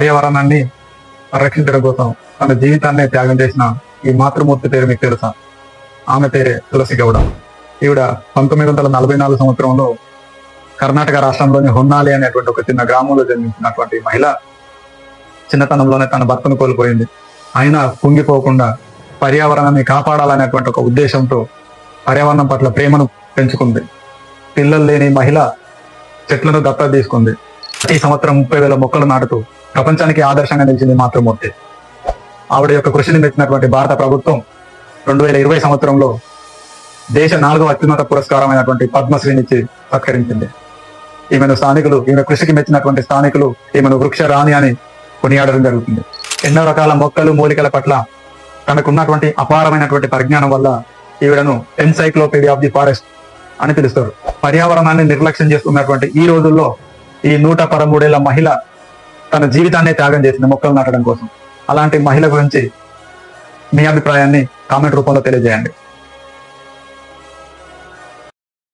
పర్యావరణాన్ని రక్షించడం కోసం తన జీవితాన్ని త్యాగం చేసిన ఈ మాతృమూర్తి పేరు మీకు తెలుసా? ఆమె పేరే తులసి గౌడ. ఈవిడ పంతొమ్మిది వందల నలభై నాలుగు సంవత్సరంలో కర్ణాటక రాష్ట్రంలోని హొన్నాలి అనేటువంటి ఒక చిన్న గ్రామంలో జన్మించినటువంటి మహిళ చిన్నతనంలోనే తన భర్తను కోల్పోయింది. అయినా కుంగిపోకుండా పర్యావరణాన్ని కాపాడాలనేటువంటి ఒక ఉద్దేశంతో పర్యావరణం పట్ల ప్రేమను పెంచుకుంది. పిల్లలు లేని మహిళ చెట్లను దత్తత తీసుకుంది. ఈ సంవత్సరం ముప్పై వేల మొక్కలు నాటుతూ ప్రపంచానికి ఆదర్శంగా నిలిచింది మాతృమూర్తి. ఆవిడ యొక్క కృషిని పెట్టినటువంటి భారత ప్రభుత్వం రెండు వేల ఇరవై సంవత్సరంలో దేశ నాలుగవ అత్యున్నత పురస్కారమైనటువంటి పద్మశ్రీనిచ్చి సత్కరించింది. ఈమెను స్థానికులు ఈమె కృషికి మెచ్చినటువంటి స్థానికులు ఈమెను వృక్ష రాణి అని కొనియాడడం జరుగుతుంది. ఎన్నో రకాల మొక్కలు మూలికల పట్ల తనకున్నటువంటి అపారమైనటువంటి పరిజ్ఞానం వల్ల ఈవిడను ఎన్సైక్లోపీడియా ఆఫ్ ది ఫారెస్ట్ అని పిలుస్తారు. పర్యావరణాన్ని నిర్లక్ష్యం చేస్తున్నటువంటి ఈ రోజుల్లో ఈ నూట పదమూడేళ్ళ మహిళ తన జీవితాన్ని త్యాగం చేసింది మొక్కలు నాటడం కోసం. అలాంటి మహిళ గురించి మీ అభిప్రాయాన్ని కామెంట్ రూపంలో తెలియజేయండి.